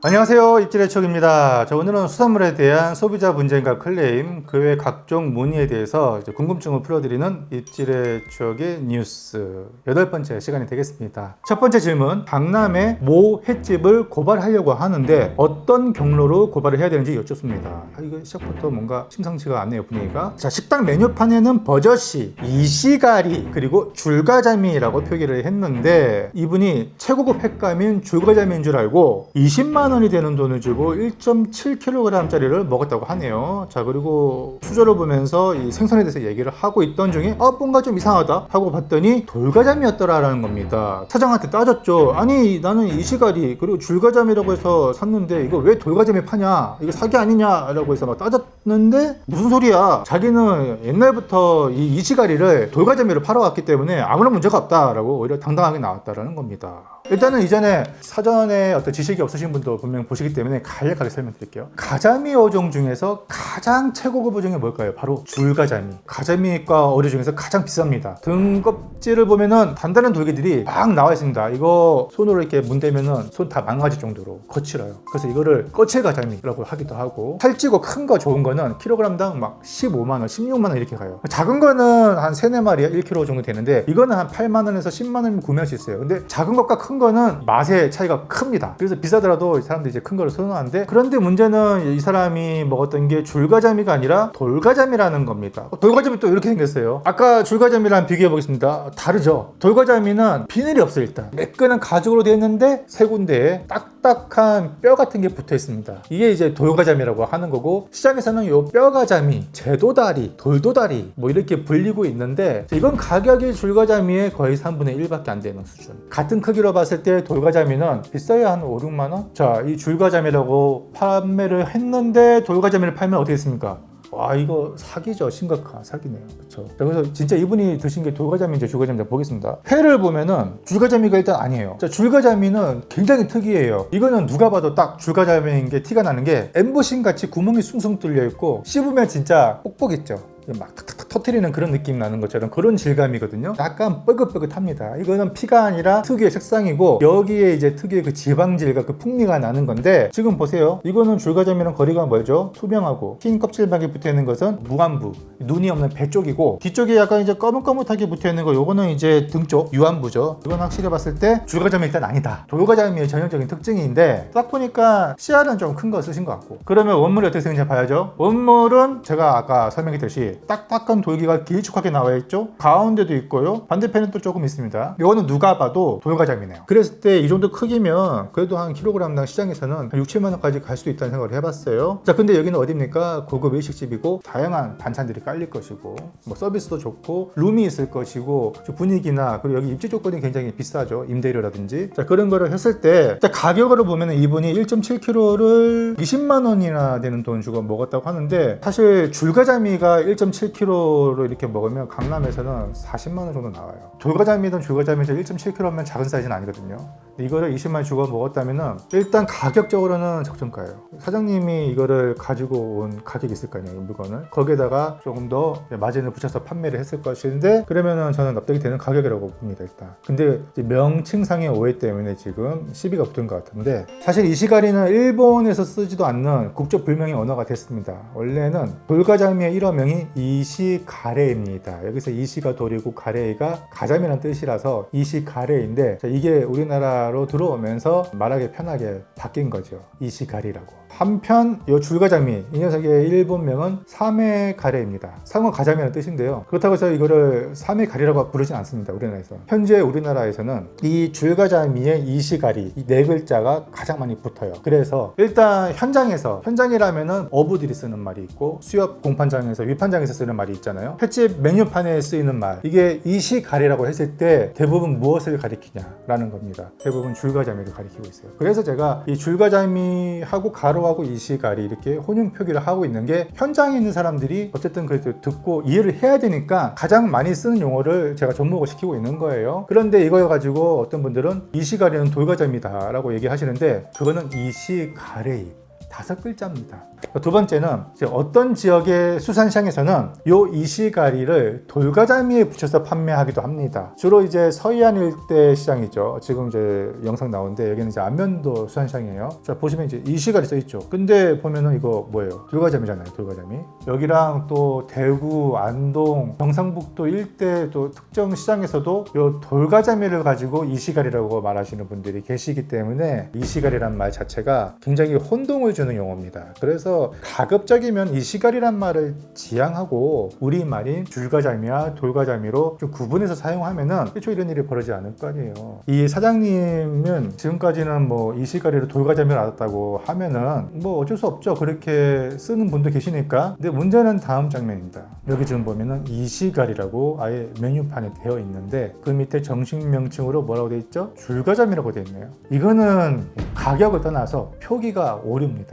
안녕하세요. 입질의 척입니다. 자, 오늘은 수산물에 대한 소비자 분쟁과 클레임 그 외 각종 문의에 대해서 이제 궁금증을 풀어드리는 입질의 추억의 뉴스. 여덟 번째 시간이 되겠습니다. 첫 번째 질문. 강남의 모 횟집을 고발하려고 하는데 어떤 경로로 고발을 해야 되는지 여쭙습니다. 아, 이거 시작부터 뭔가 심상치가 않네요 분위기가. 자 식당 메뉴판에는 버젓이 이시가리 그리고 줄가자미라고 표기를 했는데 이분이 최고급 횟감인 줄가자미인 줄 알고 20만 원이 되는 돈을 주고 1.7kg짜리를 먹었다고 하네요. 자 그리고 수저를 보면서 이 생선에 대해서 얘기를 하고 있던 중에 어 뭔가 좀 이상하다 하고 봤더니 돌가자미였더라라는 겁니다. 사장한테 따졌죠. 아니 나는 이시가리 그리고 줄가자미라고 해서 샀는데 이거 왜 돌가자미 파냐? 이거 사기 아니냐라고 해서 막 따졌는데 무슨 소리야? 자기는 옛날부터 이 이시가리를 돌가자미로 팔아왔기 때문에 아무런 문제가 없다라고 오히려 당당하게 나왔다라는 겁니다. 일단은 이전에 사전에 어떤 지식이 없으신 분도 분명 보시기 때문에 간략하게 설명드릴게요. 가자미 어종 중에서 가장 최고급 어종이 뭘까요? 바로 줄가자미. 가자미과 어류 중에서 가장 비쌉니다. 등껍질을 보면은 단단한 돌개들이 막 나와 있습니다. 이거 손으로 이렇게 문대면은 손 다 망가질 정도로 거칠어요. 그래서 이거를 거칠 가자미라고 하기도 하고 살찌고 큰 거 좋은 거는 킬로그램당 막 15만 원, 16만 원 이렇게 가요. 작은 거는 한 3, 4마리에 1kg 정도 되는데 이거는 한 8만 원에서 10만 원이면 구매할 수 있어요. 근데 작은 것과 큰 거는 맛의 차이가 큽니다. 그래서 비싸더라도 이 사람들이 이제 큰 거를 선호하는데 그런데 문제는 이 사람이 먹었던 게 줄가자미가 아니라 돌가자미라는 겁니다. 어, 돌가자미 또 이렇게 생겼어요. 아까 줄가자미랑 비교해 보겠습니다. 다르죠. 돌가자미는 비늘이 없어요 일단. 매끈한 가죽으로 되어 있는데 세 군데에 딱딱한 뼈 같은 게 붙어 있습니다. 이게 이제 돌가자미라고 하는 거고 시장에서는 요 뼈가자미, 제도다리, 돌도다리 뭐 이렇게 불리고 있는데 이건 가격이 줄가자미의 거의 3분의 1밖에 안 되는 수준. 같은 크기로 봤을 때 돌가자미는 비싸야 한 5, 6만 원? 자, 이 줄가자미라고 판매를 했는데 돌가자미를 팔면 어떻게 됐습니까? 와 이거 사기죠. 심각한 사기네요. 그렇죠 그래서 진짜 이분이 드신 게 돌가자미인지 줄가자미인지 보겠습니다. 회를 보면은 줄가자미가 일단 아니에요. 자 줄가자미는 굉장히 특이해요. 이거는 누가 봐도 딱 줄가자미인 게 티가 나는 게 엠보싱 같이 구멍이 숭숭 뚫려 있고 씹으면 진짜 뽁뽁했죠 막 탁탁탁 터트리는 그런 느낌 나는 것처럼 그런 질감이거든요. 약간 뻐긋뻐긋합니다. 이거는 피가 아니라 특유의 색상이고 여기에 이제 특유의 그 지방질과 그 풍미가 나는 건데 지금 보세요. 이거는 줄가자미랑 거리가 멀죠. 투명하고 흰 껍질막이 붙어 있는 것은 무안부, 눈이 없는 배 쪽이고 뒤쪽에 약간 이제 거뭇거뭇하게 붙어 있는 거 요거는 이제 등 쪽 유안부죠. 이건 확실히 봤을 때 줄가자미 일단 아니다. 돌가자미의 전형적인 특징인데 딱 보니까 씨알은 좀 큰 거 쓰신 것 같고 그러면 원물이 어떻게 생긴지 봐야죠. 원물은 제가 아까 설명했듯이 딱딱한 돌기가 길쭉하게 나와 있죠. 가운데도 있고요. 반대편에 또 조금 있습니다. 이거는 누가 봐도 돌가자미네요. 그랬을 때 이 정도 크기면 그래도 한 킬로그램당 시장에서는 한 6, 7만 원까지 갈수 있다는 생각을 해봤어요. 자, 근데 여기는 어딥니까? 고급 일식집이고 다양한 반찬들이 깔릴 것이고 뭐 서비스도 좋고 룸이 있을 것이고 저 분위기나 그리고 여기 입지 조건이 굉장히 비싸죠. 임대료라든지. 자, 그런 거를 했을 때 자, 가격으로 보면 이분이 1.7kg를 20만 원이나 되는 돈 주고 먹었다고 하는데 사실 줄가자미가 1.7kg로 이렇게 먹으면 강남에서는 40만 원 정도 나와요. 돌가자미든 줄가자미든 1.7kg면 작은 사이즈는 아니거든요. 이거를 20만 원 주고 먹었다면은 일단 가격적으로는 적정가예요. 사장님이 이거를 가지고 온 가격이 있을 거 아니에요, 물건을. 거기에다가 조금 더 마진을 붙여서 판매를 했을 것인데 그러면은 저는 납득이 되는 가격이라고 봅니다, 일단. 근데 명칭상의 오해 때문에 지금 시비가 붙은 것 같은데 사실 이 시가리는 일본에서 쓰지도 않는 국적 불명의 언어가 됐습니다. 원래는 돌가자미의 일어명이 이시가레입니다. 여기서 이시가 돌이고 가레이가 가자미라는 뜻이라서 이시가레인데 자, 이게 우리나라로 들어오면서 말하기 편하게 바뀐 거죠. 이시 가리라고. 한편 이 줄가자미 이 녀석의 일본명은 사메가레입니다. 상어 가자미라는 뜻인데요. 그렇다고 해서 이거를 사메가리라고 부르진 않습니다. 우리나라에서. 현재 우리나라에서는 이 줄가자미의 이시가리 이 네 글자가 가장 많이 붙어요. 그래서 일단 현장에서 현장이라면은 어부들이 쓰는 말이 있고 수협 공판장에서 위판장에서 쓰는 말이 있잖아요. 횟집 메뉴판에 쓰이는 말 이게 이시가리라고 했을 때 대부분 무엇을 가리키냐라는 겁니다. 대부분 줄가자미를 가리키고 있어요. 그래서 제가 이 줄가자미하고 가로 하고 이시가리 이렇게 혼용 표기를 하고 있는 게 현장에 있는 사람들이 어쨌든 그래도 듣고 이해를 해야 되니까 가장 많이 쓰는 용어를 제가 접목을 시키고 있는 거예요. 그런데 이거 가지고 어떤 분들은 이시가리는 돌가자미다라고 얘기하시는데 그거는 이시가레이 다섯 글자입니다. 두 번째는 어떤 지역의 수산시장에서는 요 이시가리를 돌가자미에 붙여서 판매하기도 합니다. 주로 이제 서해안 일대 시장이죠. 지금 이제 영상 나오는데 여기는 이제 안면도 수산시장이에요. 자 보시면 이제 이시가리 써 있죠. 근데 보면은 이거 뭐예요? 돌가자미잖아요. 돌가자미. 여기랑 또 대구, 안동, 경상북도 일대 또 특정 시장에서도 요 돌가자미를 가지고 이시가리라고 말하시는 분들이 계시기 때문에 이시가리란 말 자체가 굉장히 혼동을 주는 용어입니다. 그래서 가급적이면 이시가리란 말을 지양하고 우리말인 줄가자미와 돌가자미로 좀 구분해서 사용하면은 애초 이런 일이 벌어지지 않을 거 아니에요. 이 사장님은 지금까지는 뭐 이시가리로 돌가자미를 알았다고 하면은 뭐 어쩔 수 없죠. 그렇게 쓰는 분도 계시니까. 근데 문제는 다음 장면입니다. 여기 지금 보면은 이시가리라고 아예 메뉴판에 되어 있는데 그 밑에 정식 명칭으로 뭐라고 되어 있죠? 줄가자미라고 되어 있네요. 이거는 가격을 떠나서 표기가 오류입니다.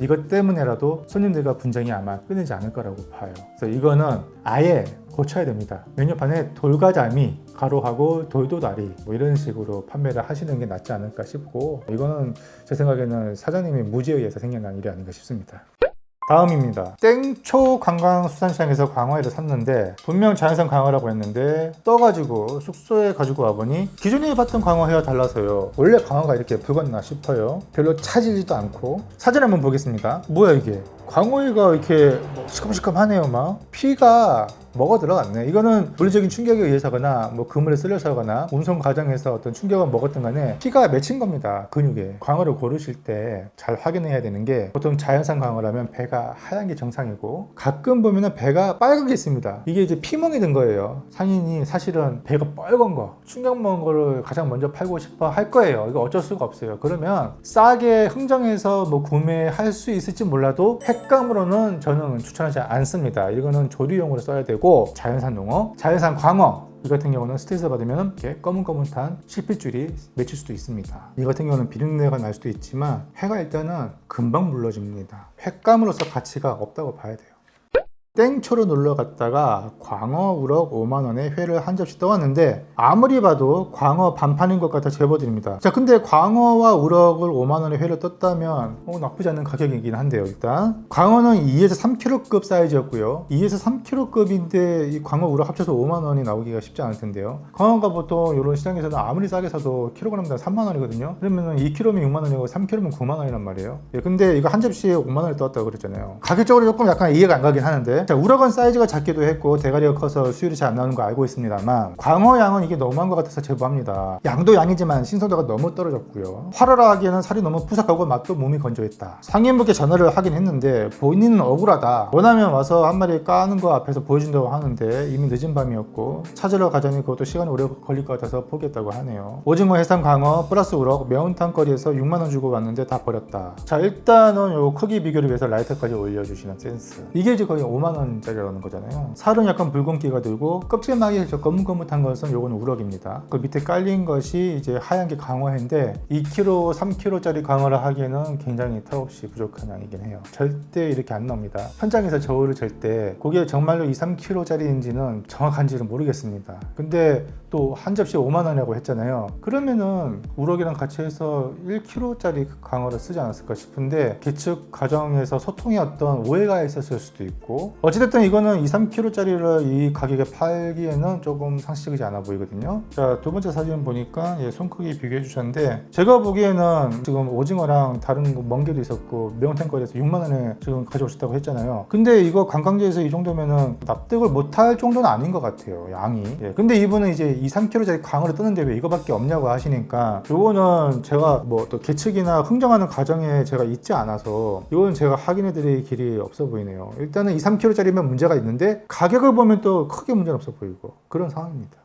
이것 때문에라도 손님들과 분쟁이 아마 끊이지 않을 거라고 봐요. 그래서 이거는 아예 고쳐야 됩니다. 메뉴판에 돌가자미 가로하고 돌도다리 뭐 이런 식으로 판매를 하시는 게 낫지 않을까 싶고 이거는 제 생각에는 사장님이 무지에 의해서 생겨난 일이 아닌가 싶습니다. 다음입니다. 땡초 관광수산시장에서 광어회를 샀는데 분명 자연산 광어라고 했는데 떠가지고 숙소에 가지고 와보니 기존에 봤던 광어회와 달라서요. 원래 광어가 이렇게 붉었나 싶어요. 별로 차지지도 않고 사진 한번 보겠습니다. 뭐야 이게? 광어회가 이렇게 뭐 시큼시큼하네요 막 피가 뭐가 들어갔네. 이거는 물리적인 충격에 의해서거나 뭐 그물에 쓸려서거나 운송 과정에서 어떤 충격을 먹었던 간에 피가 맺힌 겁니다. 근육에. 광어를 고르실 때 잘 확인해야 되는 게 보통 자연산 광어라면 배가 하얀 게 정상이고 가끔 보면은 배가 빨간 게 있습니다. 이게 이제 피멍이 든 거예요. 상인이 사실은 배가 빨간 거, 충격 먹은 거를 가장 먼저 팔고 싶어 할 거예요. 이거 어쩔 수가 없어요. 그러면 싸게 흥정해서 뭐 구매할 수 있을지 몰라도 횟감으로는 저는 추천하지 않습니다. 이거는 조리용으로 써야 되고 자연산 농어, 자연산 광어 이 같은 경우는 스트레스 받으면 이렇게 꺼문꺼문한 실핏줄이 맺힐 수도 있습니다. 이 같은 경우는 비린내가 날 수도 있지만 회가 일단은 금방 물러집니다. 횟감으로서 가치가 없다고 봐야 돼요. 땡초로 놀러 갔다가 광어 우럭 5만 원에 회를 한 접시 떠왔는데 아무리 봐도 광어 반판인 것 같아 제보드립니다. 자 근데 광어와 우럭을 5만 원에 회를 떴다면 어, 나쁘지 않은 가격이긴 한데요. 일단 광어는 2에서 3kg급 사이즈였고요. 2에서 3kg급인데 이 광어 우럭 합쳐서 5만 원이 나오기가 쉽지 않을 텐데요. 광어가 보통 이런 시장에서는 아무리 싸게 사도 킬로그램당 3만 원이거든요. 그러면 2kg면 6만 원이고 3kg면 9만 원이란 말이에요. 예, 근데 이거 한 접시에 5만 원을 떠왔다고 그랬잖아요. 가격적으로 조금 약간 이해가 안 가긴 하는데 자, 우럭은 사이즈가 작기도 했고 대가리가 커서 수율이 잘 안 나오는 거 알고 있습니다만 광어 양은 이게 너무한 것 같아서 제보합니다. 양도 양이지만 신선도가 너무 떨어졌고요. 활활하기에는 살이 너무 푸석하고 맛도 몸이 건조했다. 상인분께 전화를 하긴 했는데 본인은 억울하다. 원하면 와서 한 마리 까는 거 앞에서 보여준다고 하는데 이미 늦은 밤이었고 찾으러 가자니 그것도 시간이 오래 걸릴 것 같아서 포기했다고 하네요. 오징어, 해삼, 광어 플러스 우럭 매운탕 거리에서 6만 원 주고 왔는데 다 버렸다. 자 일단은 요 크기 비교를 위해서 라이터까지 올려주시는 센스. 이게 이제 거의 5만 원짜리라는 거잖아요. 살은 약간 붉은기가 들고 저 거뭇거뭇한 것은 요거는 우럭입니다. 그 밑에 깔린 것이 이제 하얀 게 광어회인데 2kg, 3kg짜리 광어를 하기에는 굉장히 턱없이 부족한 양이긴 해요. 절대 이렇게 안 나옵니다. 현장에서 저울을 잴 때 그게 정말로 2, 3kg짜리인지는 정확한지는 모르겠습니다. 근데 또 한 접시에 5만 원이라고 했잖아요. 그러면은 우럭이랑 같이 해서 1kg짜리 광어를 쓰지 않았을까 싶은데 계측 과정에서 소통이 어떤 오해가 있었을 수도 있고 어찌됐든 이거는 2, 3kg짜리를 이 가격에 팔기에는 조금 상식적이지 않아 보이거든요. 자, 두 번째 사진 보니까 예, 손 크기 비교해 주셨는데 제가 보기에는 지금 오징어랑 다른 거 멍게도 있었고 매운탕거리에서 6만 원에 지금 가져오셨다고 했잖아요. 근데 이거 관광지에서 이 정도면은 납득을 못할 정도는 아닌 것 같아요. 양이. 예, 근데 이분은 이제 2, 3kg짜리 강어를 뜨는데 왜 이거밖에 없냐고 하시니까 요거는 제가 뭐 또 계측이나 흥정하는 과정에 제가 있지 않아서 이거는 제가 확인해 드릴 길이 없어 보이네요. 일단은 2, 3kg 짜리면 문제가 있는데 가격을 보면 또 크게 문제는 없어 보이고 그런 상황입니다.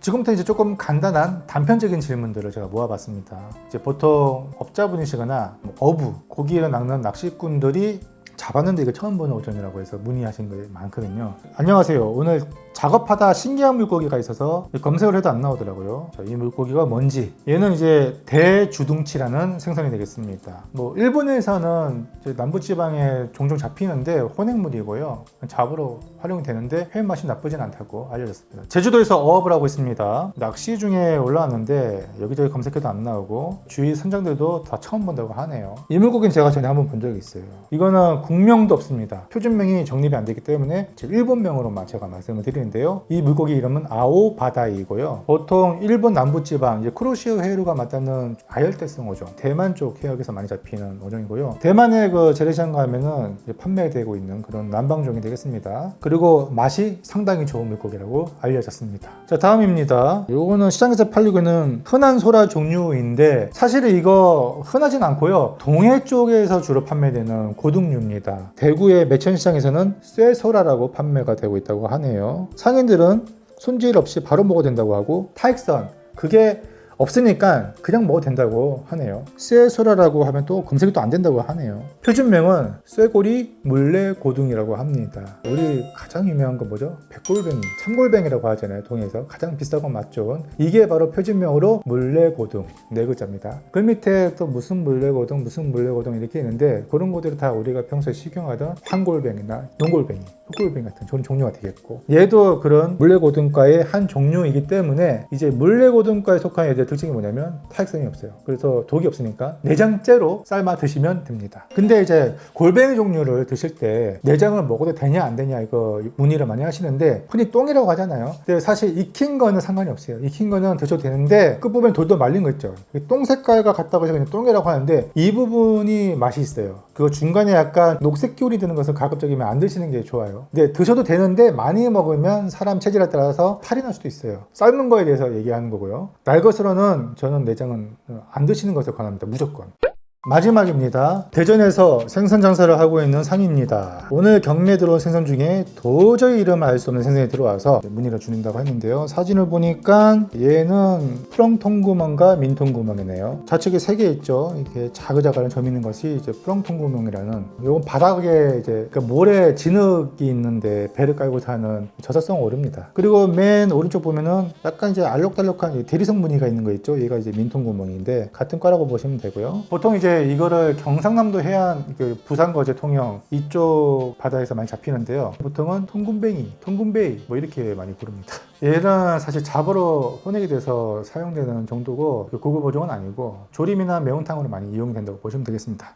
지금부터 이제 조금 간단한 단편적인 질문들을 제가 모아봤습니다. 이제 보통 업자분이시거나 뭐 어부, 고기를 낚는 낚시꾼들이 잡았는데 이거 처음 보는 오전이라고 해서 문의하신 게 많거든요. 안녕하세요. 오늘 작업하다 신기한 물고기가 있어서 검색을 해도 안 나오더라고요. 자, 이 물고기가 뭔지 얘는 이제 대주둥치라는 생선이 되겠습니다. 뭐 일본에서는 남부지방에 종종 잡히는데 혼액물이고요. 잡으러 활용이 되는데 회 맛이 나쁘진 않다고 알려졌습니다. 제주도에서 어업을 하고 있습니다. 낚시 중에 올라왔는데 여기저기 검색해도 안 나오고 주위 선장들도 다 처음 본다고 하네요. 이 물고기는 제가 전에 한번 본 적이 있어요. 이거는 국명도 없습니다. 표준명이 정립이 안 되기 때문에 제 일본명으로만 제가 말씀을 드리는 데요. 이 물고기 이름은 아오바다이고요. 보통 일본 남부지방 이제 쿠로시오 해류가 맞닿는 아열대성 어종, 대만 쪽 해역에서 많이 잡히는 어종이고요. 대만의 그 재래시장 가면은 판매되고 있는 그런 남방종이 되겠습니다. 그리고 맛이 상당히 좋은 물고기라고 알려졌습니다. 자 다음입니다. 요거는 시장에서 팔리고 있는 흔한 소라 종류인데 사실은 이거 흔하진 않고요. 동해 쪽에서 주로 판매되는 고등류입니다. 대구의 매천시장에서는 쇠소라라고 판매가 되고 있다고 하네요. 상인들은 손질 없이 바로 먹어도 된다고 하고 타익선 그게 없으니까 그냥 먹어도 된다고 하네요. 쇠소라라고 하면 또 검색이 또 안 된다고 하네요. 표준명은 쇠고리 물레고둥이라고 합니다. 우리 가장 유명한 건 뭐죠? 백골뱅이, 참골뱅이라고 하잖아요. 동해에서 가장 비싸고 맛 좋은 이게 바로 표준명으로 물레고둥 네 글자입니다. 그 밑에 또 무슨 물레고둥, 무슨 물레고둥 이렇게 있는데 그런 것들이 다 우리가 평소에 식용하던 황골뱅이나 농골뱅이, 흑골뱅이 같은 좋은 종류가 되겠고 얘도 그런 물레고둥과의 한 종류이기 때문에 이제 물레고둥과에 속한 애들 특징이 뭐냐면 타액성이 없어요. 그래서 독이 없으니까 내장째로 삶아 드시면 됩니다. 근데 이제 골뱅이 종류를 드실 때 내장을 먹어도 되냐 안 되냐 이거 문의를 많이 하시는데 흔히 똥이라고 하잖아요. 근데 사실 익힌 거는 상관이 없어요. 익힌 거는 드셔도 되는데 끝부분에 돌돌 말린 거 있죠. 똥 색깔과 같다고 해서 그냥 똥이라고 하는데 이 부분이 맛이 있어요. 그 중간에 약간 녹색 기운이 드는 것은 가급적이면 안 드시는 게 좋아요. 근데 드셔도 되는데 많이 먹으면 사람 체질에 따라서 탈이 날 수도 있어요. 삶은 거에 대해서 얘기하는 거고요. 날 것으로는 저는 내장은 안 드시는 것을 권합니다. 무조건. 마지막입니다. 대전에서 생선 장사를 하고 있는 상입니다. 오늘 경매에 들어온 생선 중에 도저히 이름을 알 수 없는 생선이 들어와서 문의를 주는다고 했는데요. 사진을 보니까 얘는 프렁통구멍과 민통구멍이네요. 좌측에 세 개 있죠. 이렇게 자글자글한 점 있는 것이 이제 프렁통구멍이라는 이건 바닥에 이제 그 모래 진흙이 있는데 배를 깔고 사는 저사성 오릅니다. 그리고 맨 오른쪽 보면은 약간 이제 알록달록한 대리석 무늬가 있는 거 있죠. 얘가 이제 민통구멍인데 같은 과라고 보시면 되고요. 보통 이제 이거를 경상남도 해안 그 부산 거제 통영 이쪽 바다에서 많이 잡히는데요. 보통은 통군뱅이, 통군베이 뭐 이렇게 많이 부릅니다. 얘는 사실 잡으러 혼액이 돼서 사용되는 정도고 그 고급 어종은 아니고 조림이나 매운탕으로 많이 이용된다고 보시면 되겠습니다.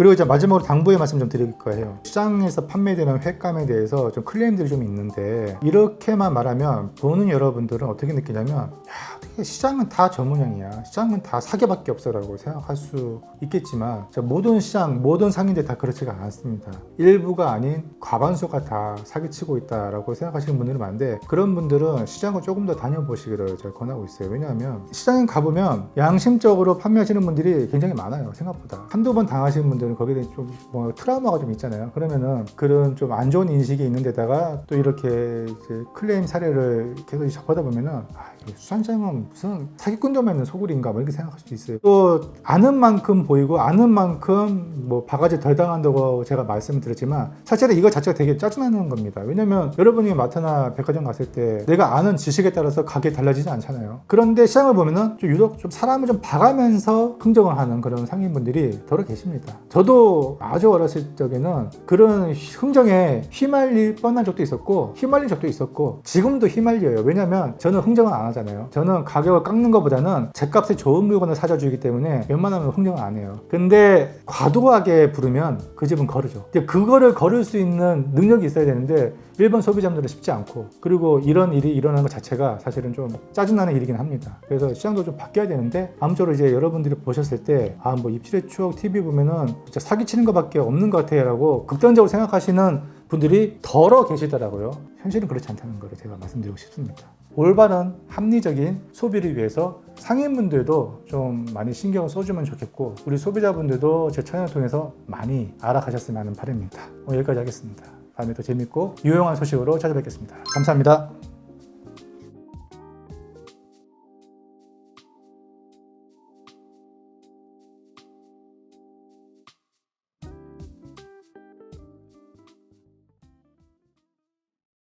그리고 이제 마지막으로 당부의 말씀 좀 드릴 거예요. 시장에서 판매되는 횟감에 대해서 좀 클레임들이 좀 있는데 이렇게만 말하면 보는 여러분들은 어떻게 느끼냐면 야 어떻게 시장은 다 전문형이야. 시장은 다 사계밖에 없어라고 생각할 수 있겠지만 자, 모든 시장, 모든 상인들 다 그렇지가 않았습니다. 일부가 아닌 과반수가 다 사기치고 있다라고 생각하시는 분들이 많은데 그런 분들은 시장을 조금 더 다녀보시기를 제가 권하고 있어요. 왜냐하면 시장에 가보면 양심적으로 판매하시는 분들이 굉장히 많아요. 생각보다. 한두 번 당하시는 분들 은 거기에 대해 좀뭐 트라우마가 좀 있잖아요. 그러면은 그런 좀 안 좋은 인식이 있는 데다가 또 이렇게 클레임 사례를 계속 접하다 보면은 아, 이 수산시장은 무슨 사기꾼 좀 있는 소굴인가 뭐 이렇게 생각할 수도 있어요. 또 아는 만큼 보이고 아는 만큼 뭐 바가지 덜 당한다고 제가 말씀을 드렸지만 사실은 이거 자체가 되게 짜증나는 겁니다. 왜냐면 여러분이 마트나 백화점 갔을 때 내가 아는 지식에 따라서 가게 달라지지 않잖아요. 그런데 시장을 보면은 좀 유독 좀 사람을 좀 봐가면서 흥정을 하는 그런 상인분들이 더러 계십니다. 저도 아주 어렸을 적에는 그런 흥정에 휘말릴 뻔한 적도 있었고 휘말린 적도 있었고 지금도 휘말려요. 왜냐면 저는 흥정을 안 하잖아요. 저는 가격을 깎는 것보다는 제 값에 좋은 물건을 사줘주기 때문에 웬만하면 흥정을 안 해요. 근데 과도하게 부르면 그 집은 거르죠. 근데 그거를 거를 수 있는 능력이 있어야 되는데 일본 소비자분들은 쉽지 않고 그리고 이런 일이 일어나는 것 자체가 사실은 좀 짜증나는 일이긴 합니다. 그래서 시장도 좀 바뀌어야 되는데 아무쪼록 이제 여러분들이 보셨을 때 아 뭐 입질의 추억 TV 보면은 진짜 사기치는 것밖에 없는 것 같아요라고 극단적으로 생각하시는 분들이 덜어 계시더라고요. 현실은 그렇지 않다는 걸 제가 말씀드리고 싶습니다. 올바른 합리적인 소비를 위해서 상인분들도 좀 많이 신경을 써주면 좋겠고 우리 소비자분들도 제 채널을 통해서 많이 알아가셨으면 하는 바람입니다. 오늘 여기까지 하겠습니다. 다음에 더 재밌고 유용한 소식으로 찾아뵙겠습니다. 감사합니다.